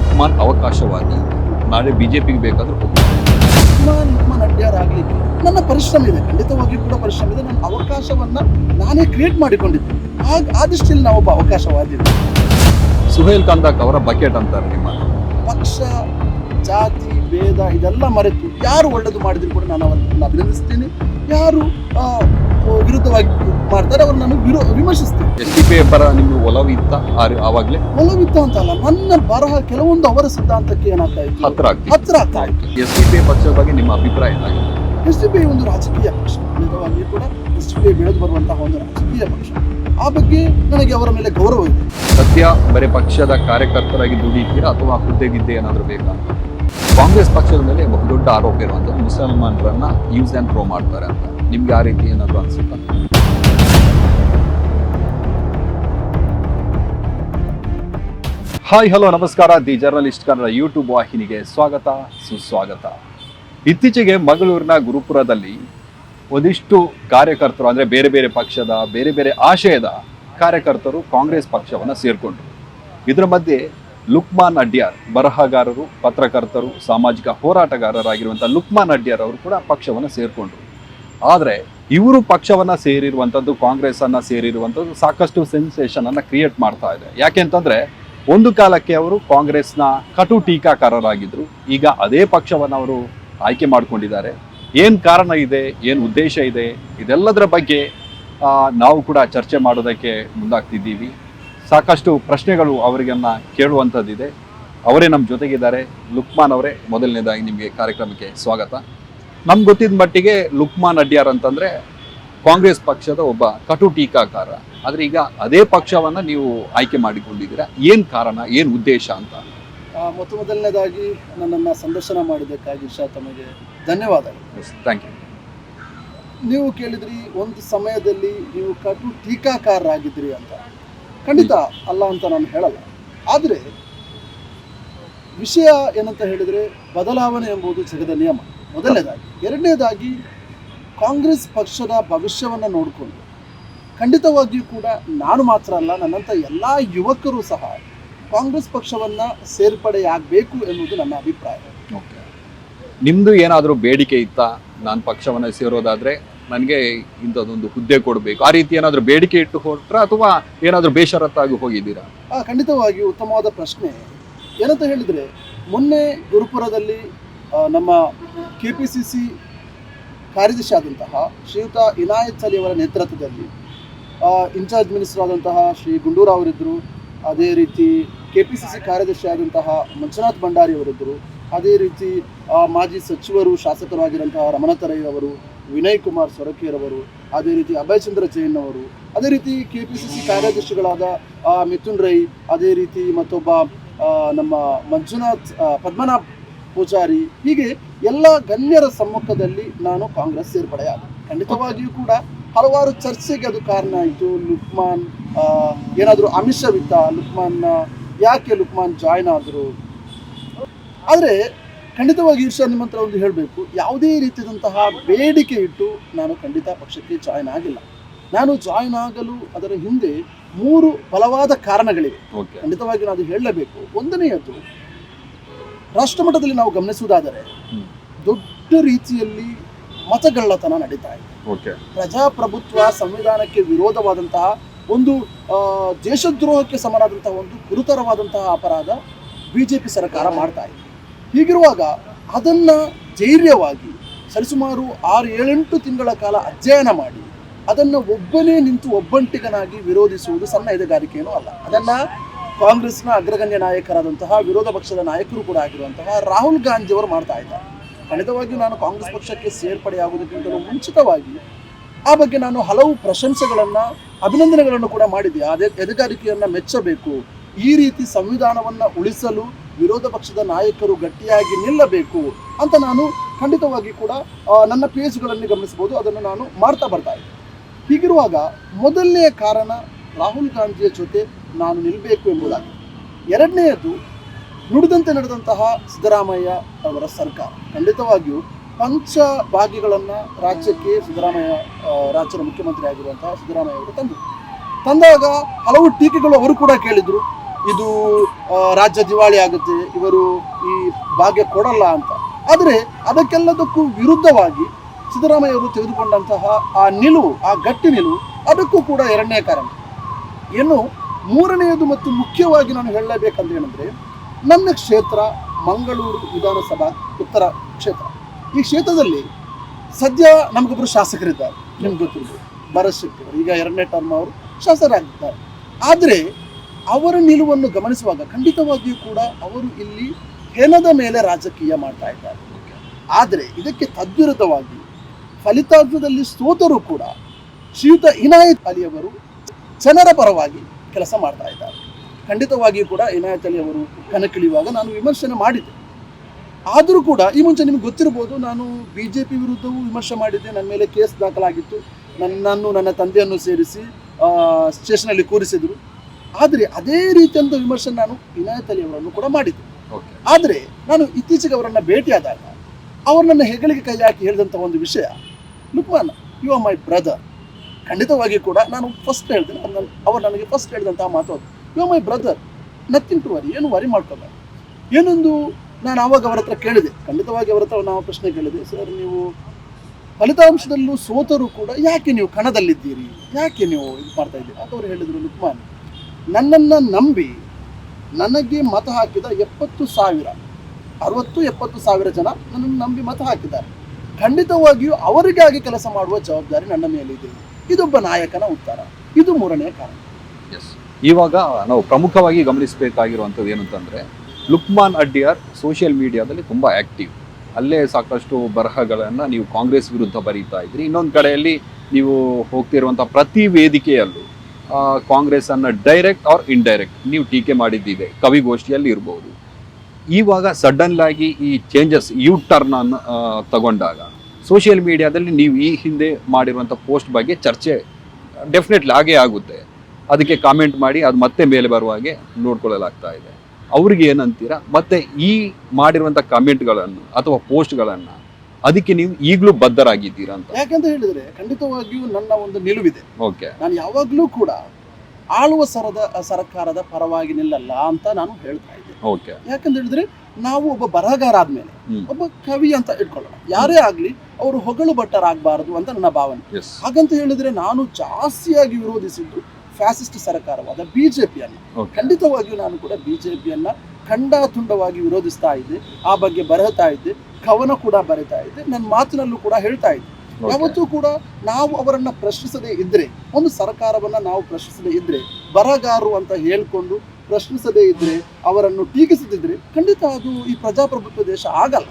ಲುಕ್ಮಾನ್ ಅವಕಾಶವಾದಿ ನಾಳೆ ಬಿಜೆಪಿಗೆ ಬೇಕಾದ್ರೂ ಹೋಗ್ತಾರೆ ನಡ್ಯಾರ ಆಗ್ಲಿಕ್ಕೆ ನನ್ನ ಪರಿಶ್ರಮ ಇದೆ. ಖಂಡಿತವಾಗಿ ಕೂಡ ಪರಿಶ್ರಮ ಇದೆ. ನನ್ನ ಅವಕಾಶವನ್ನ ನಾನೇ ಕ್ರಿಯೇಟ್ ಮಾಡಿಕೊಂಡಿದ್ದೆ. ಆಗ ಆ ದೃಷ್ಟಿಯಲ್ಲಿ ನಾವೊಬ್ಬ ಅವಕಾಶವಾದಿ ಸುಹೇಲ್ ಕಂದಾಕ್ ಅವರ ಬಕೆಟ್ ಅಂತಾರೆ ನಿಮ್ಮ. ಪಕ್ಷ ಜಾತಿ ಭೇದ ಇದೆಲ್ಲ ಮರೆತು ಯಾರು ಒಳ್ಳೆಯದು ಮಾಡಿದ್ರು ಕೂಡ ನಾನು ಅವರನ್ನು ಅಭಿನಂದಿಸ್ತೀನಿ. ಯಾರು ವಿರುದ್ಧವಾಗಿ ಮಾಡ್ತಾರೆ ಅವ್ರು ನಾನು ವಿರೋ ವಿಮರ್ಶಿಸ್ತೀನಿ. ಎಸ್ ಡಿ ಪಿ ಪರ ನಿಮ್ಮ ಒಲವಿತ್ತ ಆವಾಗಲೇ? ಒಲವಿತ್ತ ಅಂತ ಅಲ್ಲ ನನ್ನ ಬರಹ ಕೆಲವೊಂದು ಅವರ ಸಿದ್ಧಾಂತಕ್ಕೆ ಏನಾಗ್ತಾ ಇತ್ತು? ಹತ್ರ ಹತ್ರ ಆಗ್ತಾ ಇತ್ತು. ಎಸ್ ಡಿ ಪಿ ಪಕ್ಷದ ಬಗ್ಗೆ ನಿಮ್ಮ ಅಭಿಪ್ರಾಯ ಏನಾಗಿದೆ? ಎಸ್ ಡಿ ಪಿ ಒಂದು ರಾಜಕೀಯ ಪಕ್ಷ ಖಂಡಿತವಾಗಿಯೂ ಕೂಡ ಎಸ್ ಡಿ ಪಿ ಬೆಳೆದು ಬರುವಂತಹ ಒಂದು ರಾಜಕೀಯ ಪಕ್ಷ. ಆ ಬಗ್ಗೆ ನನಗೆ ಅವರ ಮೇಲೆ ಗೌರವ ಇದೆ. ಸದ್ಯ ಬರೀ ಪಕ್ಷದ ಕಾರ್ಯಕರ್ತರಾಗಿ ದುಡಿತೀರಾ ಅಥವಾ ಹುದ್ದೆಗಿದ್ದೆ ಏನಾದರೂ ಬೇಕಾ? ಕಾಂಗ್ರೆಸ್ ಪಕ್ಷದ ಮೇಲೆ ಬಹುದೊಡ್ಡ ಆರೋಪ ಇರುವಂಥದ್ದು ಮುಸಲ್ಮಾನರನ್ನ ಯೂಸ್ ಆ್ಯಂಡ್ ಥ್ರೋ ಮಾಡ್ತಾರೆ ಅಂತ. ನಿಮ್ಗೆ ಆ ರೀತಿ ಏನಾದರೂ ಅನಿಸುತ್ತಾ? ಹಾಯ್, ಹಲೋ, ನಮಸ್ಕಾರ. ದಿ ಜರ್ನಲಿಸ್ಟ್ ಕನ್ನಡ ಯೂಟ್ಯೂಬ್ ವಾಹಿನಿಗೆ ಸ್ವಾಗತ, ಸುಸ್ವಾಗತ. ಇತ್ತೀಚೆಗೆ ಮಂಗಳೂರಿನ ಗುರುಪುರದಲ್ಲಿ ಒಂದಿಷ್ಟು ಕಾರ್ಯಕರ್ತರು, ಅಂದರೆ ಬೇರೆ ಬೇರೆ ಪಕ್ಷದ, ಬೇರೆ ಬೇರೆ ಆಶಯದ ಕಾರ್ಯಕರ್ತರು ಕಾಂಗ್ರೆಸ್ ಪಕ್ಷವನ್ನು ಸೇರಿಕೊಂಡ್ರು. ಇದರ ಮಧ್ಯೆ ಲುಕ್ಮಾನ್ ಅಡ್ಯಾರ್ ಬರಹಗಾರರು, ಪತ್ರಕರ್ತರು, ಸಾಮಾಜಿಕ ಹೋರಾಟಗಾರರಾಗಿರುವಂಥ ಲುಕ್ಮಾನ್ ಅಡ್ಯಾರ್ ಅವರು ಕೂಡ ಪಕ್ಷವನ್ನು ಸೇರಿಕೊಂಡ್ರು. ಆದರೆ ಇವರು ಪಕ್ಷವನ್ನು ಸೇರಿರುವಂಥದ್ದು, ಕಾಂಗ್ರೆಸ್ಸನ್ನು ಸೇರಿರುವಂಥದ್ದು ಸಾಕಷ್ಟು ಸೆನ್ಸೇಷನನ್ನು ಕ್ರಿಯೇಟ್ ಮಾಡ್ತಾ ಇದೆ. ಯಾಕೆಂತಂದರೆ ಒಂದು ಕಾಲಕ್ಕೆ ಅವರು ಕಾಂಗ್ರೆಸ್ನ ಕಟು ಟೀಕಾಕಾರರಾಗಿದ್ದರು ಈಗ ಅದೇ ಪಕ್ಷವನ್ನು ಅವರು ಆಯ್ಕೆ ಮಾಡಿಕೊಂಡಿದ್ದಾರೆ. ಏನು ಕಾರಣ ಇದೆ, ಏನು ಉದ್ದೇಶ ಇದೆ, ಇದೆಲ್ಲದರ ಬಗ್ಗೆ ನಾವು ಕೂಡ ಚರ್ಚೆ ಮಾಡೋದಕ್ಕೆ ಮುಂದಾಗ್ತಿದ್ದೀವಿ. ಸಾಕಷ್ಟು ಪ್ರಶ್ನೆಗಳು ಅವರಿಗನ್ನ ಕೇಳುವಂಥದ್ದಿದೆ. ಅವರೇ ನಮ್ಮ ಜೊತೆಗಿದ್ದಾರೆ. ಲುಕ್ಮಾನ್ ಅವರೇ ಮೊದಲನೇದಾಗಿ ನಿಮಗೆ ಕಾರ್ಯಕ್ರಮಕ್ಕೆ ಸ್ವಾಗತ. ನಮ್ಗೆ ಗೊತ್ತಿದ್ದ ಮಟ್ಟಿಗೆ ಲುಕ್ಮಾನ್ ಅಡ್ಯಾರ್ ಅಂತಂದರೆ ಕಾಂಗ್ರೆಸ್ ಪಕ್ಷದ ಒಬ್ಬ ಕಟು ಟೀಕಾಕಾರ. ಆದರೆ ಈಗ ಅದೇ ಪಕ್ಷವನ್ನು ನೀವು ಆಯ್ಕೆ ಮಾಡಿಕೊಂಡಿದ್ದೀರಾ? ಏನು ಕಾರಣ ಏನು ಉದ್ದೇಶ ಅಂತ? ಮೊತ್ತ ಮೊದಲನೇದಾಗಿ ನನ್ನನ್ನು ಸಂದರ್ಶನ ಮಾಡಿದ್ದಕ್ಕಾಗಿ ಶಾ ತಮಗೆ ಧನ್ಯವಾದಗಳು. ಥ್ಯಾಂಕ್ ಯು ನೀವು ಕೇಳಿದ್ರಿ ಒಂದು ಸಮಯದಲ್ಲಿ ನೀವು ಕಟು ಟೀಕಾಕಾರರಾಗಿದ್ರಿ ಅಂತ. ಖಂಡಿತ ಅಲ್ಲ ಅಂತ ನಾನು ಹೇಳಲ್ಲ. ಆದರೆ ವಿಷಯ ಏನಂತ ಹೇಳಿದರೆ ಬದಲಾವಣೆ ಎಂಬುದು ಜಗದ ನಿಯಮ. ಮೊದಲನೇದಾಗಿ. ಎರಡನೇದಾಗಿ ಕಾಂಗ್ರೆಸ್ ಪಕ್ಷದ ಭವಿಷ್ಯವನ್ನು ನೋಡಿಕೊಂಡು ಖಂಡಿತವಾಗಿಯೂ ಕೂಡ ನಾನು ಮಾತ್ರ ಅಲ್ಲ ನನ್ನಂಥ ಎಲ್ಲ ಯುವಕರು ಸಹ ಕಾಂಗ್ರೆಸ್ ಪಕ್ಷವನ್ನು ಸೇರ್ಪಡೆಯಾಗಬೇಕು ಎನ್ನುವುದು ನನ್ನ ಅಭಿಪ್ರಾಯ. ನಿಮ್ಮದು ಏನಾದರೂ ಬೇಡಿಕೆ ಇತ್ತಾ? ನಾನು ಪಕ್ಷವನ್ನ ಸೇರೋದಾದ್ರೆ? ನನಗೆ ಇಂಥದ್ದೊಂದು ಹುದ್ದೆ ಕೊಡಬೇಕು. ಆ ರೀತಿ ಏನಾದರೂ ಬೇಡಿಕೆ ಇಟ್ಟು ಹೊರಟ್ರ ಅಥವಾ ಏನಾದರೂ ಬೇಷರತ್ತಾಗಿ ಹೋಗಿದ್ದೀರಾ? ಖಂಡಿತವಾಗಿ ಉತ್ತಮವಾದ ಪ್ರಶ್ನೆ. ಏನಂತ ಹೇಳಿದರೆ, ಮೊನ್ನೆ ಗುರುಪುರದಲ್ಲಿ ನಮ್ಮ ಕೆ ಪಿ ಸಿ ಸಿ ಕಾರ್ಯದರ್ಶಿ ಆದಂತಹ ಶ್ರೀಯುತ ಇನಾಯತ್ ಅಲಿ ಅವರ ನೇತೃತ್ವದಲ್ಲಿ ಇನ್ಚಾರ್ಜ್ ಮಿನಿಸ್ಟರ್ ಆದಂತಹ ಶ್ರೀ ಗುಂಡೂರಾವ್ ಅವರಿದ್ದರು ಅದೇ ರೀತಿ ಕೆ ಪಿ ಸಿ ಸಿ ಕಾರ್ಯದರ್ಶಿ ಆದಂತಹ ಮಂಜುನಾಥ್ ಭಂಡಾರಿ ಅವರಿದ್ದರು ಅದೇ ರೀತಿ ಮಾಜಿ ಸಚಿವರು, ಶಾಸಕರಾಗಿರುವಂತಹ ರಮಣತರಯ್ಯ ಅವರು ವಿನಯ್ ಕುಮಾರ್ ಸೊರಕೇರವರು ಅದೇ ರೀತಿ ಅಭಯ್ ಚಂದ್ರ ಜೈನ್ ಅವರು ಅದೇ ರೀತಿ ಕೆ ಪಿ ಸಿ ಸಿ ಕಾರ್ಯದರ್ಶಿಗಳಾದ ಆ, ಮಿಥುನ್ ರೈ ಅದೇ ರೀತಿ ಮತ್ತೊಬ್ಬ ನಮ್ಮ ಮಂಜುನಾಥ್ ಪದ್ಮನಾಭ್ ಪೂಜಾರಿ ಹೀಗೆ ಎಲ್ಲ ಗಣ್ಯರ ಸಮ್ಮುಖದಲ್ಲಿ ನಾನು ಕಾಂಗ್ರೆಸ್ ಸೇರ್ಪಡೆಯಾದ. ಖಂಡಿತವಾಗಿಯೂ ಕೂಡ ಹಲವಾರು ಚರ್ಚೆಗೆ ಅದು ಕಾರಣ ಆಯಿತು. ಲುಕ್ಮಾನ್ ಏನಾದರೂ ಅಮಿಷವಿತ್ತ ಲುಕ್ಮಾನ್ ಯಾಕೆ ಲುಕ್ಮಾನ್ ಜಾಯ್ನ್ ಆದರು? ಆದರೆ ಖಂಡಿತವಾಗಿ ಈರ್ಷ ನಿಮ್ಮ ಹತ್ರ ಒಂದು ಹೇಳಬೇಕು. ಯಾವುದೇ ರೀತಿಯಾದಂತಹ ಬೇಡಿಕೆ ಇಟ್ಟು ನಾನು ಖಂಡಿತ ಪಕ್ಷಕ್ಕೆ ಜಾಯ್ನ್ ಆಗಿಲ್ಲ. ನಾನು ಜಾಯ್ನ್ ಆಗಲು ಅದರ ಹಿಂದೆ ಮೂರು ಬಲವಾದ ಕಾರಣಗಳಿವೆ. ಖಂಡಿತವಾಗಿ ನಾನು ಅದು ಹೇಳಲೇಬೇಕು. ಒಂದನೆಯದು ರಾಷ್ಟ್ರ ಮಟ್ಟದಲ್ಲಿ ನಾವು ಗಮನಿಸುವುದಾದರೆ ದೊಡ್ಡ ರೀತಿಯಲ್ಲಿ ಮತಗಳ್ಳತನ ನಡೀತಾ ಇದೆ. ಪ್ರಜಾಪ್ರಭುತ್ವ ಸಂವಿಧಾನಕ್ಕೆ ವಿರೋಧವಾದಂತಹ ಒಂದು ದೇಶದ್ರೋಹಕ್ಕೆ ಸಮನಾದಂತಹ ಒಂದು ಗುರುತರವಾದಂತಹ ಅಪರಾಧ ಬಿಜೆಪಿ ಸರ್ಕಾರ ಮಾಡ್ತಾ ಇದೆ. ಹೀಗಿರುವಾಗ ಅದನ್ನ ಧೈರ್ಯವಾಗಿ ಸರಿಸುಮಾರು ಆರು ಏಳೆಂಟು ತಿಂಗಳ ಕಾಲ ಅಧ್ಯಯನ ಮಾಡಿ ಅದನ್ನು ಒಬ್ಬನೇ ನಿಂತು ಒಬ್ಬಂಟಿಗನಾಗಿ ವಿರೋಧಿಸುವುದು ಸಣ್ಣ ಎದೆಗಾರಿಕೆಯೂ ಅಲ್ಲ. ಅದನ್ನ ಕಾಂಗ್ರೆಸ್ನ ಅಗ್ರಗಣ್ಯ ನಾಯಕರಾದಂತಹ ವಿರೋಧ ಪಕ್ಷದ ನಾಯಕರು ಕೂಡ ಆಗಿರುವಂತಹ ರಾಹುಲ್ ಗಾಂಧಿಯವರು ಮಾಡ್ತಾ ಇದ್ದಾರೆ. ಖಂಡಿತವಾಗಿಯೂ ನಾನು ಕಾಂಗ್ರೆಸ್ ಪಕ್ಷಕ್ಕೆ ಸೇರ್ಪಡೆಯಾಗುವುದಕ್ಕಿಂತಲೂ ಮುಂಚಿತವಾಗಿ ಆ ಬಗ್ಗೆ ನಾನು ಹಲವು ಪ್ರಶಂಸೆಗಳನ್ನು, ಅಭಿನಂದನೆಗಳನ್ನು ಕೂಡ ಮಾಡಿದೆ ಅದೇ ಎದೆಗಾರಿಕೆಯನ್ನು ಮೆಚ್ಚಬೇಕು. ಈ ರೀತಿ ಸಂವಿಧಾನವನ್ನು ಉಳಿಸಲು ವಿರೋಧ ಪಕ್ಷದ ನಾಯಕರು ಗಟ್ಟಿಯಾಗಿ ನಿಲ್ಲಬೇಕು ಅಂತ ನಾನು ಖಂಡಿತವಾಗಿ ಕೂಡ ನನ್ನ ಪೇಜ್ಗಳನ್ನು ಗಮನಿಸಬಹುದು. ಅದನ್ನು ನಾನು ಮಾಡ್ತಾ ಬರ್ತಾ ಇದ್ದೆ. ಹೀಗಿರುವಾಗ ಮೊದಲನೆಯ ಕಾರಣ ರಾಹುಲ್ ಗಾಂಧಿಯ ಜೊತೆ ನಾನು ನಿಲ್ಲಬೇಕು ಎಂಬುದಾಗಿ ಎರಡನೆಯದು, ನುಡಿದಂತೆ ನಡೆದಂತಹ ಸಿದ್ದರಾಮಯ್ಯ ಅವರ ಸರ್ಕಾರ. ಖಂಡಿತವಾಗಿಯೂ ಪಂಚ ಭಾಗಿಗಳನ್ನು ರಾಜ್ಯಕ್ಕೆ ಸಿದ್ದರಾಮಯ್ಯ ರಾಜ್ಯದ ಮುಖ್ಯಮಂತ್ರಿ ಆಗಿರುವಂತಹ ಸಿದ್ದರಾಮಯ್ಯ ಅವರು ತಂದರು. ತಂದಾಗ ಹಲವು ಟೀಕೆಗಳು ಅವರು ಕೂಡ ಕೇಳಿದರು. ಇದು ರಾಜ್ಯ ದಿವಾಳಿ ಆಗುತ್ತೆ, ಇವರು ಈ ಭಾಗ್ಯ ಕೊಡಲ್ಲ ಅಂತ. ಆದರೆ ಅದಕ್ಕೆಲ್ಲದಕ್ಕೂ ವಿರುದ್ಧವಾಗಿ ಸಿದ್ದರಾಮಯ್ಯ ಅವರು ತೆಗೆದುಕೊಂಡಂತಹ ಆ ನಿಲುವು, ಆ ಗಟ್ಟಿ ನಿಲುವು, ಅದಕ್ಕೂ ಕೂಡ ಎರಡನೇ ಕಾರಣ. ಏನು ಮೂರನೆಯದು ಮತ್ತು ಮುಖ್ಯವಾಗಿ ನಾನು ಹೇಳಲೇಬೇಕಂದ್ರೆ ಏನಂದ್ರೆ, ನನ್ನ ಕ್ಷೇತ್ರ ಮಂಗಳೂರು ವಿಧಾನಸಭಾ ಉತ್ತರ ಕ್ಷೇತ್ರ. ಈ ಕ್ಷೇತ್ರದಲ್ಲಿ ಸದ್ಯ ನಮಗೊಬ್ಬರು ಶಾಸಕರಿದ್ದಾರೆ, ನಿಮ್ಗೆ ಗೊತ್ತಿರ್ಬೋದು. ಭರತ್ ಶೆಟ್ಟಿ ಅವರು. ಈಗ ಎರಡನೇ ಟರ್ಮ್ ಅವರು ಶಾಸಕರಾಗಿದ್ದಾರೆ. ಆದರೆ ಅವರ ನಿಲುವನ್ನು ಗಮನಿಸುವಾಗ ಖಂಡಿತವಾಗಿಯೂ ಕೂಡ ಅವರು ಇಲ್ಲಿ ಹೆಣದ ಮೇಲೆ ರಾಜಕೀಯ ಮಾಡ್ತಾ ಇದ್ದಾರೆ. ಆದರೆ ಇದಕ್ಕೆ ತದ್ವಿರುದ್ಧವಾಗಿ ಫಲಿತಾಂಶದಲ್ಲಿ ಸೋತರೂ ಕೂಡ ಶ್ರೀಯುತ ಇನಾಯತ್ ಅಲಿ ಅವರು ಜನರ ಪರವಾಗಿ ಕೆಲಸ ಮಾಡ್ತಾ ಇದ್ದಾರೆ. ಖಂಡಿತವಾಗಿಯೂ ಕೂಡ ಇನಾಯತ್ ಅಲಿ ಅವರು ಕಣಕ್ಕಿಳಿಯುವಾಗ ನಾನು ವಿಮರ್ಶನೆ ಮಾಡಿದೆ ಆದರೂ ಕೂಡ ಈ ಮುಂಚೆ ನಿಮ್ಗೆ ಗೊತ್ತಿರ್ಬೋದು ನಾನು ಬಿ ಜೆ ಪಿ ವಿರುದ್ಧವೂ ವಿಮರ್ಶೆ ಮಾಡಿದ್ದೆ. ನನ್ನ ಮೇಲೆ ಕೇಸ್ ದಾಖಲಾಗಿತ್ತು. ನನ್ನನ್ನು ನನ್ನ ತಂದೆಯನ್ನು ಸೇರಿಸಿ ಸ್ಟೇಷನಲ್ಲಿ ಕೂರಿಸಿದರು. ಆದರೆ ಅದೇ ರೀತಿಯಂತ ವಿಮರ್ಶೆ ನಾನು ವಿನಾಯತ್ ಅಲಿ ಅವರನ್ನು ಕೂಡ ಮಾಡಿದ್ದೆ. ಓಕೆ. ಆದರೆ ನಾನು ಇತ್ತೀಚೆಗೆ ಅವರನ್ನು ಭೇಟಿಯಾದಾಗ ಅವರು ನನ್ನ ಹೆಗಲಿಗೆ ಕೈ ಹಾಕಿ ಹೇಳಿದಂಥ ಒಂದು ವಿಷಯ Lukman you are my brother ಖಂಡಿತವಾಗಿ ಕೂಡ ನಾನು ಫಸ್ಟ್ ಹೇಳ್ತೇನೆ ಅವ್ರು ನನಗೆ ಫಸ್ಟ್ ಹೇಳಿದಂತಹ ಮಾತು ಅದು. You are my brother nothing to worry ಏನು ವರಿ ಮಾಡ್ಕೋಬೇಡ. ಏನೊಂದು ನಾನು ಆವಾಗ ಅವರ ಹತ್ರ ಕೇಳಿದೆ. ಖಂಡಿತವಾಗಿ ಅವರ ಹತ್ರ ನಾವು ಪ್ರಶ್ನೆ ಕೇಳಿದೆ ಸರ್ ನೀವು ಫಲಿತಾಂಶದಲ್ಲೂ ಸೋತರೂ ಕೂಡ ಯಾಕೆ ನೀವು ಕಣದಲ್ಲಿದ್ದೀರಿ? ಯಾಕೆ ನೀವು ಇದು ಮಾಡ್ತಾ ಇದ್ದೀರಿ? ಅಂತ ಅವರು ಹೇಳಿದರು ಲುಕ್ಮಾನ್ ನನ್ನನ್ನು ನಂಬಿ ನನಗೆ ಮತ ಹಾಕಿದ ಎಪ್ಪತ್ತು ಸಾವಿರ, ಅರವತ್ತು, ಎಪ್ಪತ್ತು ಸಾವಿರ ಜನ ನನ್ನನ್ನು ನಂಬಿ ಮತ ಹಾಕಿದ್ದಾರೆ. ಖಂಡಿತವಾಗಿಯೂ ಅವರಿಗಾಗಿ ಕೆಲಸ ಮಾಡುವ ಜವಾಬ್ದಾರಿ ನನ್ನ ಮೇಲಿದೆ ಇದೊಬ್ಬ ನಾಯಕನ ಉತ್ತರ. ಇದು ಮೂರನೇ ಕಾರಣ. ಇವಾಗ ನಾವು ಪ್ರಮುಖವಾಗಿ ಗಮನಿಸಬೇಕಾಗಿರುವಂಥದ್ದು ಏನಂತಂದರೆ, ಲುಕ್ಮಾನ್ ಅಡ್ಡಿಯಾರ್ ಸೋಷಿಯಲ್ ಮೀಡಿಯಾದಲ್ಲಿ ತುಂಬ ಆ್ಯಕ್ಟಿವ್ ಅಲ್ಲೇ ಸಾಕಷ್ಟು ಬರಹಗಳನ್ನು ನೀವು ಕಾಂಗ್ರೆಸ್ ವಿರುದ್ಧ ಬರೀತಾ ಇದ್ರಿ. ಇನ್ನೊಂದು ಕಡೆಯಲ್ಲಿ ನೀವು ಹೋಗ್ತಿರುವಂಥ ಪ್ರತಿ ವೇದಿಕೆಯಲ್ಲೂ ಕಾಂಗ್ರೆಸ್ ಅನ್ನ ಡೈರೆಕ್ಟ್ ಆರ್ ಇಂಡೈರೆಕ್ಟ್ ನೀವು ಟೀಕೆ ಮಾಡಿದ್ದಿದೆ ಕವಿಗೋಷ್ಠಿಯಲ್ಲಿ ಇರಬಹುದು ಇವಾಗ ಸಡನ್ ಆಗಿ ಈ ಚೇಂಜಸ್ ಯು ಟರ್ನ್ ಅನ್ನು ತಗೊಂಡಾಗ ಸೋಷಿಯಲ್ ಮೀಡಿಯಾದಲ್ಲಿ ನೀವು ಈ ಹಿಂದೆ ಮಾಡಿರುವಂಥ ಪೋಸ್ಟ್ ಬಗ್ಗೆ ಚರ್ಚೆ ಡೆಫಿನೆಟ್ಲಿ ಹಾಗೇ ಆಗುತ್ತೆ. ಅದಕ್ಕೆ ಕಾಮೆಂಟ್ ಮಾಡಿ, ಅದು ಮತ್ತೆ ಮೇಲೆ ಬರುವ ಹಾಗೆ ನೋಡ್ಕೊಳ್ಳಲಾಗ್ತಾ ಇದೆ. ಅವ್ರಿಗೆ ಏನಂತೀರಾ? ಮತ್ತೆ ಈ ಮಾಡಿರುವಂಥ ಕಾಮೆಂಟ್ಗಳನ್ನು ಅಥವಾ ಪೋಸ್ಟ್ಗಳನ್ನು ಅದಕ್ಕೆ ನೀವು ಈಗಲೂ ಬದ್ಧರಾಗಿದ್ದೀರಾ ಅಂತ. ಯಾಕಂತ ಹೇಳಿದ್ರೆ ಖಂಡಿತವಾಗಿಯೂ ನನ್ನ ಒಂದು ನಿಲುವಿದೆ. ಓಕೆ. ನಾನು ಯಾವಾಗಲೂ ಕೂಡ ಆಳುವ ಸರದ ಸರ್ಕಾರದ ಪರವಾಗಿ ನಿಲ್ಲಲ್ಲ ಅಂತ ನಾನು ಹೇಳ್ತಾ ಇದ್ದೆ. ಓಕೆ. ಯಾಕಂತ ಹೇಳಿದ್ರೆ ನಾವು ಒಬ್ಬ ಬರಹಗಾರ ಆದ್ಮೇಲೆ ಒಬ್ಬ ಕವಿ ಅಂತ ಇಟ್ಕೊಳ್ಳೋಣ. ಯಾರೇ ಆಗ್ಲಿ ಅವರು ಹೊಗಳು ಭಟ್ಟರಾಗಬಾರದು ಅಂತ ನನ್ನ ಭಾವನೆ. ಹಾಗಂತ ಹೇಳಿದ್ರೆ ನಾನು ಜಾಸ್ತಿಯಾಗಿ ವಿರೋಧಿಸಿದ್ದು ಫ್ಯಾಸಿಸ್ಟ್ ಸರ್ಕಾರವಾದ ಬಿಜೆಪಿಯನ್ನ. ಅನ್ನ ಖಂಡಿತವಾಗಿಯೂ ನಾನು ಕೂಡ ಬಿಜೆಪಿಯನ್ನ ಖಂಡಾತುಂಡವಾಗಿ ವಿರೋಧಿಸ್ತಾ ಇದ್ದೆ. ಆ ಬಗ್ಗೆ ಬರಹತಾ ಇದ್ದೆ. ಕವನ ಕೂಡ ಬರಿತಾ ಇದ್ದೆ ನನ್ನ ಮಾತಿನಲ್ಲೂ ಕೂಡ ಹೇಳ್ತಾ ಇದ್ದೆ. ಯಾವತ್ತೂ ಕೂಡ ನಾವು ಅವರನ್ನ ಪ್ರಶ್ನಿಸದೇ ಇದ್ರೆ ಒಂದು ಸರ್ಕಾರವನ್ನ ನಾವು ಪ್ರಶ್ನಿಸದೇ ಇದ್ರೆ ಬರಗಾರು ಅಂತ ಹೇಳ್ಕೊಂಡು ಪ್ರಶ್ನಿಸದೇ ಇದ್ರೆ ಅವರನ್ನು ಟೀಕಿಸದಿದ್ರೆ ಖಂಡಿತ ಅದು ಈ ಪ್ರಜಾಪ್ರಭುತ್ವ ದೇಶ ಆಗಲ್ಲ.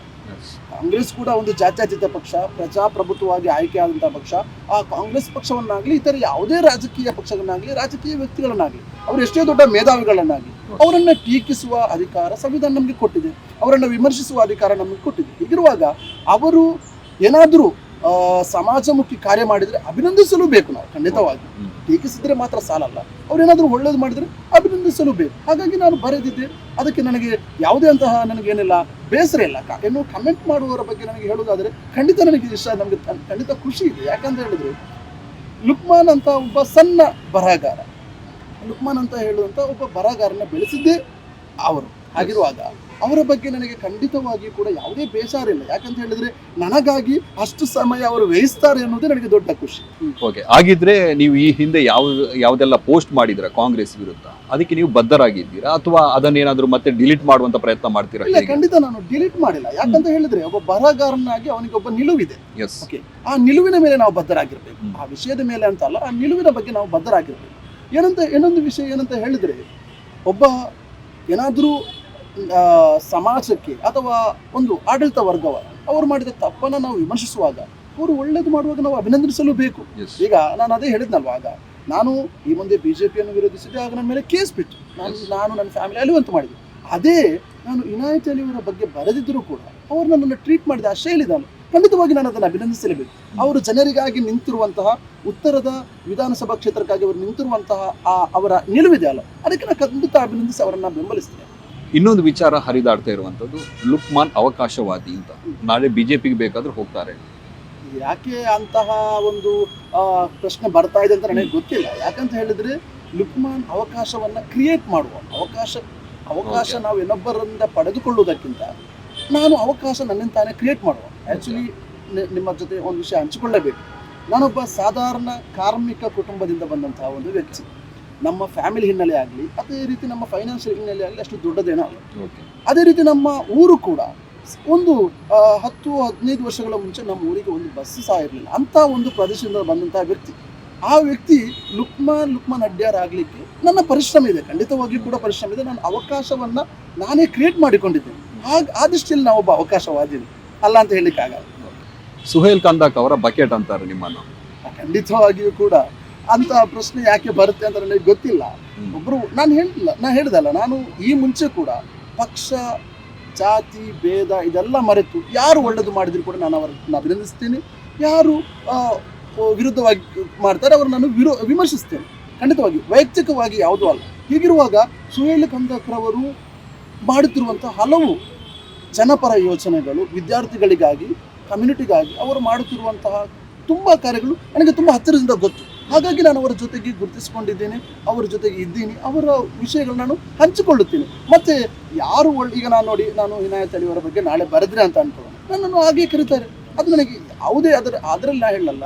ಕಾಂಗ್ರೆಸ್ ಕೂಡ ಒಂದು ಜಾತ್ಯತೀತ ಪಕ್ಷ ಪ್ರಜಾಪ್ರಭುತ್ವವಾಗಿ ಆಯ್ಕೆಯಾದಂತಹ ಪಕ್ಷ ಆ ಕಾಂಗ್ರೆಸ್ ಪಕ್ಷವನ್ನಾಗ್ಲಿ ಇತರ ಯಾವುದೇ ರಾಜಕೀಯ ಪಕ್ಷಗಳನ್ನಾಗ್ಲಿ ರಾಜಕೀಯ ವ್ಯಕ್ತಿಗಳನ್ನಾಗ್ಲಿ ಅವರು ಎಷ್ಟೇ ದೊಡ್ಡ ಮೇಧಾವಿಗಳನ್ನಾಗಲಿ ಅವರನ್ನ ಟೀಕಿಸುವ ಅಧಿಕಾರ ಸಂವಿಧಾನ ನಮಗೆ ಕೊಟ್ಟಿದೆ. ಅವರನ್ನ ವಿಮರ್ಶಿಸುವ ಅಧಿಕಾರ ನಮಗೆ ಕೊಟ್ಟಿದೆ. ಹೀಗಿರುವಾಗ ಅವರು ಏನಾದರೂ ಸಮಾಜಮುಖಿ ಕಾರ್ಯ ಮಾಡಿದ್ರೆ ಅಭಿನಂದಿಸಲು ಬೇಕು ನಾವು, ಖಂಡಿತವಾಗಿ. ಟೀಕಿಸಿದ್ರೆ ಮಾತ್ರ ಸಾಲಲ್ಲ. ಅವ್ರೇನಾದರೂ ಒಳ್ಳೇದು ಮಾಡಿದ್ರೆ ಅಭಿನಂದಿಸಲು ಬೇಕು. ಹಾಗಾಗಿ ನಾನು ಬರೆದಿದ್ದೆ. ಅದಕ್ಕೆ ನನಗೆ ಯಾವುದೇ ಅಂತಹ ನನಗೇನಿಲ್ಲ, ಬೇಸರ ಇಲ್ಲ. ಇನ್ನು ಕಮೆಂಟ್ ಮಾಡುವವರ ಬಗ್ಗೆ ನನಗೆ ಹೇಳೋದಾದ್ರೆ ಖಂಡಿತ ನನಗೆ ಇಷ್ಟ ನಮಗೆ ಖಂಡಿತ ಖುಷಿ ಇದೆ. ಯಾಕಂತ ಹೇಳಿದ್ರೆ, ಲುಕ್ಮಾನ್ ಅಂತ ಒಬ್ಬ ಸಣ್ಣ ಬರಹಗಾರ. ಲುಕ್ಮಾನ್ ಅಂತ ಹೇಳುವಂತ ಒಬ್ಬ ಬರಹಗಾರನ ಬೆಳೆಸಿದ್ದೇ ಅವರು. ಆಗಿರುವಾಗ ಅವರ ಬಗ್ಗೆ ನನಗೆ ಖಂಡಿತವಾಗಿ ಕೂಡ ಯಾವುದೇ ಬೇಸರ ಇಲ್ಲ ಯಾಕಂತ ಹೇಳಿದ್ರೆ ನನಗಾಗಿ ಅಷ್ಟು ಸಮಯ ಅವರು ವ್ಯಯಿಸ್ತಾರೆ ಅನ್ನೋದೇ ನನಗೆ ದೊಡ್ಡ ಖುಷಿ. ಓಕೆ ಹಾಗಿದ್ರೆ ನೀವು ಈ ಹಿಂದೆ ಯಾವ ಯಾವುದೆಲ್ಲ ಪೋಸ್ಟ್ ಮಾಡಿದ್ರ ಕಾಂಗ್ರೆಸ್ ವಿರುದ್ಧ? ಅದಕ್ಕೆ ನೀವು ಬದ್ಧರಾಗಿದ್ದೀರಾ? ಅಥವಾ ಅದನ್ನೇನಾದ್ರೂ ಮತ್ತೆ ಡಿಲೀಟ್ ಮಾಡುವಂತ ಪ್ರಯತ್ನ ಮಾಡ್ತೀರಾ ಇಲ್ಲ ಖಂಡಿತ ನಾನು ಡಿಲೀಟ್ ಮಾಡಿಲ್ಲ. ಯಾಕಂತ ಹೇಳಿದ್ರೆ ಒಬ್ಬ ಬರಹಗಾರನಾಗಿ ಅವನಿಗೆ ಒಬ್ಬ ನಿಲುವಿದೆ. ಎಸ್ ಓಕೆ ಆ ನಿಲುವಿನ ಮೇಲೆ ನಾವು ಬದ್ಧರಾಗಿರ್ಬೇಕು. ಆ ವಿಷಯದ ಮೇಲೆ ಅಂತ ಅಲ್ಲ ಆ ನಿಲುವಿನ ಬಗ್ಗೆ ನಾವು ಬದ್ಧರಾಗಿರ್ಬೇಕು. ಏನಂತ ಇನ್ನೊಂದು ವಿಷಯ ಏನಂತ ಹೇಳಿದ್ರೆ ಒಬ್ಬ ಏನಾದರೂ ಸಮಾಜಕ್ಕೆ ಅಥವಾ ಒಂದು ಆಡಳಿತ ವರ್ಗವ ಅವರು ಮಾಡಿದ ತಪ್ಪನ್ನ ನಾವು ವಿಮರ್ಶಿಸುವಾಗ ಅವರು ಒಳ್ಳೇದು ಮಾಡುವಾಗ ನಾವು ಅಭಿನಂದಿಸಲು ಬೇಕು ಈಗ ನಾನು ಅದೇ ಹೇಳಿದ್ನಲ್ವ ಆಗ ನಾನು ಈ ಮುಂದೆ ಬಿಜೆಪಿಯನ್ನು ವಿರೋಧಿಸಿದೆ ಆಗ ನನ್ನ ಮೇಲೆ ಕೇಸ್ ಬಿಟ್ಟು ನಾನು ನಾನು ನನ್ನ ಫ್ಯಾಮಿಲಿ ಅಲಿವಂತ ಮಾಡಿದೆ ಅದೇ ನಾನು ಇನಾಯತ್ ಅಲಿಯವರ ಬಗ್ಗೆ ಬರೆದಿದ್ದರೂ ಕೂಡ ಅವರು ನನ್ನನ್ನು ಟ್ರೀಟ್ ಮಾಡಿದ ಆ ಶೈಲಿದಾನು ಖಂಡಿತವಾಗಿ ನಾನು ಅದನ್ನು ಅಭಿನಂದಿಸಲೇಬೇಕು. ಅವರು ಜನರಿಗಾಗಿ ನಿಂತಿರುವಂತಹ ಉತ್ತರದ ವಿಧಾನಸಭಾ ಕ್ಷೇತ್ರಕ್ಕಾಗಿ ಅವರು ನಿಂತಿರುವಂತಹ ಆ ಅವರ ನಿಲುವಿದೆ ಅಲ್ಲ? ಅದಕ್ಕೆ ನಾನು ಖಂಡಿತ ಅಭಿನಂದಿಸಿ ಅವರನ್ನ ಬೆಂಬಲಿಸ್ತೇನೆ. ಇನ್ನೊಂದು ವಿಚಾರ ಹರಿದಾಡ್ತಾ ಇರುವಂತದ್ದು ಲುಕ್ಮಾನ್ ಅವಕಾಶವಾದಿ ಅಂತ. ನಾಳೆ ಬಿಜೆಪಿಗೆ ಬೇಕಾದ್ರೂ ಹೋಗ್ತಾರೆ. ಯಾಕೆ ಅಂತಹ ಒಂದು ಪ್ರಶ್ನೆ ಬರ್ತಾ ಇದೆ ಅಂತ ನನಗೆ ಗೊತ್ತಿಲ್ಲ. ಯಾಕಂತ ಹೇಳಿದ್ರೆ ಲುಕ್ಮಾನ್ ಅವಕಾಶವನ್ನ ಕ್ರಿಯೇಟ್ ಮಾಡುವ ಅವಕಾಶ ಅವಕಾಶ ನಾವು ಇನ್ನೊಬ್ಬರಿಂದ ಪಡೆದುಕೊಳ್ಳುವುದಕ್ಕಿಂತ ನಾನು ಅವಕಾಶ ನನ್ನಿಂದ ತಾನೇ ಕ್ರಿಯೇಟ್ ಮಾಡುವ ಆ್ಯಕ್ಚುಲಿ ನಿಮ್ಮ ಜೊತೆ ಒಂದು ವಿಷಯ ಹಂಚಿಕೊಳ್ಳಬೇಕು. ನಾನೊಬ್ಬ ಸಾಧಾರಣ ಕಾರ್ಮಿಕ ಕುಟುಂಬದಿಂದ ಬಂದಂತಹ ಒಂದು ವ್ಯಕ್ತಿ. ನಮ್ಮ ಫ್ಯಾಮಿಲಿ ಹಿನ್ನೆಲೆ ಆಗಲಿ ಅದೇ ರೀತಿ ನಮ್ಮ ಫೈನಾನ್ಷಿಯಲ್ ಹಿನ್ನೆಲೆ ಆಗಲಿ ಅಷ್ಟು ದೊಡ್ಡದೇನಲ್ಲ ಓಕೆ. ಅದೇ ರೀತಿ ನಮ್ಮ ಊರು ಕೂಡ ಒಂದು ಹತ್ತು ಹದಿನೈದು ವರ್ಷಗಳ ಮುಂಚೆ ನಮ್ಮ ಊರಿಗೆ ಒಂದು ಬಸ್ ಸಹ ಇರಲಿಲ್ಲ. ಅಂತ ಒಂದು ಪ್ರದೇಶದಿಂದ ಬಂದಂತಹ ವ್ಯಕ್ತಿ. ಆ ವ್ಯಕ್ತಿ ಲುಕ್ಮಾನ್ ಲುಕ್ಮಾನ್ ಅಡ್ಯಾರ್ ಆಗಲಿಕ್ಕೆ ನನ್ನ ಪರಿಶ್ರಮ ಇದೆ. ಖಂಡಿತವಾಗಿ ಕೂಡ ಪರಿಶ್ರಮ ಇದೆ. ನಾನು ಅವಕಾಶವನ್ನ ನಾನೇ ಕ್ರಿಯೇಟ್ ಮಾಡಿಕೊಂಡಿದ್ದೇನೆ. ಆಗ ಆ ದೃಷ್ಟಿಯಲ್ಲಿ ನಾವೊಬ್ಬ ಅವಕಾಶವಾದಿನಿ. ಅಲ್ಲ ಅಂತ ಹೇಳಲಿಕ್ಕಾಗಲ್ಲ. ಸುಹೇಲ್ ಕಂದಾಕ್ ಅವರ ಬಕೆಟ್ ಅಂತಾರೆ ನಿಮ್ಮನ್ನು. ಖಂಡಿತವಾಗಿಯೂ ಕೂಡ ಅಂತ ಪ್ರಶ್ನೆ ಯಾಕೆ ಬರುತ್ತೆ ಅಂತ ನನಗೆ ಗೊತ್ತಿಲ್ಲ. ಒಬ್ಬರು ಒಬ್ರು ನಾನು ಹೇಳಿಲ್ಲ ನಾನು ಹೇಳಿದಲ್ಲ ನಾನು ಈ ಮುಂಚೆ ಕೂಡ ಪಕ್ಷ ಜಾತಿ ಭೇದ ಇದೆಲ್ಲ ಮರೆತು ಯಾರು ಒಳ್ಳೆಯದು ಮಾಡಿದ್ರು ಕೂಡ ನಾನು ಅವರನ್ನು ಅಭಿನಂದಿಸ್ತೇನೆ. ಯಾರು ವಿರುದ್ಧವಾಗಿ ಮಾಡ್ತಾರೆ ಅವರು ನಾನು ವಿರೋ ವಿಮರ್ಶಿಸ್ತೇನೆ. ಖಂಡಿತವಾಗಿ ವೈಯಕ್ತಿಕವಾಗಿ ಯಾವುದೂ ಅಲ್ಲ. ಹೀಗಿರುವಾಗ ಸುಹೇಲ್ ಕಂದಕ್ರವರು ಮಾಡುತ್ತಿರುವಂಥ ಹಲವು ಜನಪರ ಯೋಜನೆಗಳು ವಿದ್ಯಾರ್ಥಿಗಳಿಗಾಗಿ ಕಮ್ಯುನಿಟಿಗಾಗಿ ಅವರು ಮಾಡುತ್ತಿರುವಂತಹ ತುಂಬ ಕಾರ್ಯಗಳು ನನಗೆ ತುಂಬ ಹತ್ತಿರದಿಂದ ಗೊತ್ತು. ಹಾಗಾಗಿ ನಾನು ಅವರ ಜೊತೆಗೆ ಗುರುತಿಸಿಕೊಂಡಿದ್ದೇನೆ, ಅವರ ಜೊತೆಗೆ ಇದ್ದೀನಿ, ಅವರ ವಿಷಯಗಳನ್ನ ನಾನು ಹಂಚಿಕೊಳ್ಳುತ್ತೇನೆ. ಮತ್ತೆ ಯಾರು ಒಳ್ಳೆ ಈಗ ನಾನು ನೋಡಿ, ನಾನು ವಿನಾಯಕ್ ತಳಿಯವರ ಬಗ್ಗೆ ನಾಳೆ ಬರೆದ್ರೆ ಅಂತ ಅನ್ಕೊಳ್ಳೋಣ. ನನ್ನನ್ನು ಹಾಗೆ ಕರೀತಾರೆ. ಅದು ನನಗೆ ಯಾವುದೇ ಅದರ, ಅದರಲ್ಲಿ ನಾ ಹೇಳಲ್ಲ.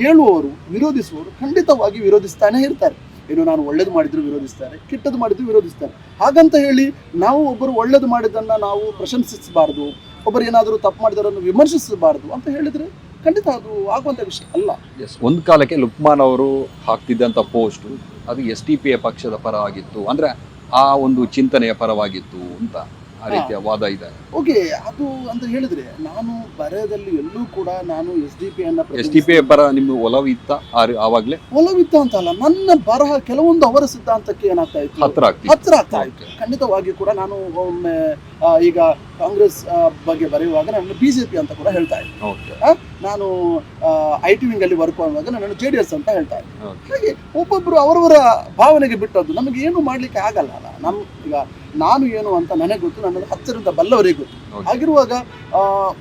ಹೇಳುವವರು, ವಿರೋಧಿಸುವವರು ಖಂಡಿತವಾಗಿ ವಿರೋಧಿಸ್ತಾನೆ ಇರ್ತಾರೆ. ಏನು ನಾನು ಒಳ್ಳೇದು ಮಾಡಿದ್ರು ವಿರೋಧಿಸ್ತಾರೆ, ಕೆಟ್ಟದ್ದು ಮಾಡಿದ್ರು ವಿರೋಧಿಸ್ತಾರೆ. ಹಾಗಂತ ಹೇಳಿ ನಾವು ಒಬ್ಬರು ಒಳ್ಳೇದು ಮಾಡಿದ್ದನ್ನು ನಾವು ಪ್ರಶಂಸಿಸಬಾರ್ದು. ಒಬ್ಬರು ಏನಾದರೂ ತಪ್ಪು ಮಾಡಿದವರನ್ನು ವಿಮರ್ಶಿಸಬಾರದು ಅಂತ ಹೇಳಿದ್ರೆ ಖಂಡಿತ ಅದು ಆಗುವಂಥ ವಿಷಯ ಅಲ್ಲ. ಎಸ್ ಒಂದು ಕಾಲಕ್ಕೆ ಲುಕ್ಮಾನ್ ಅವರು ಹಾಕ್ತಿದ್ದಂಥ ಪೋಸ್ಟ್ ಅದು ಎಸ್ ಟಿ ಪಿ ಎ ಪಕ್ಷದ ಪರವಾಗಿತ್ತು ಅಂದರೆ ಅಂದ್ರೆ ಆ ಒಂದು ಚಿಂತನೆಯ ಪರವಾಗಿತ್ತು ಅಂತ. ಆ ರೀತಿಯ ವಾದ ಇದೆ. ಓಕೆ ಅದು ಅಂತ ಹೇಳಿದ್ರೆ ನಾನು ಬರೆಯದಲ್ಲಿ ಎಲ್ಲೂ ಕೂಡ ನಾನು ಎಸ್ ಡಿ ಪಿ ಅನ್ನ ಎಸ್ ಡಿ ಪಿ ಬರ ನಿಮ್ಮ ಒಲವಿತ್ತ ಆ- ಒಲವಿತ್ತ ಅಂತ ಅಲ್ಲ ನನ್ನ ಬರಹ ಕೆಲವೊಂದು ಅವರ ಸಿದ್ಧಾಂತಕ್ಕೆ ಏನಾಗ್ತಾ ಇತ್ತು? ಹತ್ರ ಹತ್ರ ಆಗ್ತಾ ಇತ್ತು. ಖಂಡಿತವಾಗಿ ಕೂಡ ನಾನು ಒಮ್ಮೆ ಈಗ ಕಾಂಗ್ರೆಸ್ ಬಗ್ಗೆ ಬರೆಯುವಾಗ ನಾನು ಬಿಜೆಪಿ ಅಂತ ಕೂಡ ಹೇಳ್ತಾ ಇದ್ದೆ. ನಾನು ಐ ಟಿ ವಿಂಗ್ ಅಲ್ಲಿ ವರ್ಕ್ ಮಾಡುವಾಗ ನಾನು ಜೆ ಡಿ ಎಸ್ ಅಂತ ಹೇಳ್ತಾ ಇದ್ದೆ. ಹಾಗೆ ಒಬ್ಬೊಬ್ರು ಅವರವರ ಭಾವನೆಗೆ ಬಿಟ್ಟದ್ದು ನಮಗೆ ಏನು ಮಾಡ್ಲಿಕ್ಕೆ ಆಗಲ್ಲ ಅಲ್ಲ. ನಮ್ ಈಗ ನಾನು ಏನು ಅಂತ ನನಗೆ ಗೊತ್ತು ನನ್ನ ಹತ್ತಿರದ ಬಲ್ಲವರಿಗೆ ಗೊತ್ತು. ಹಾಗಿರುವಾಗ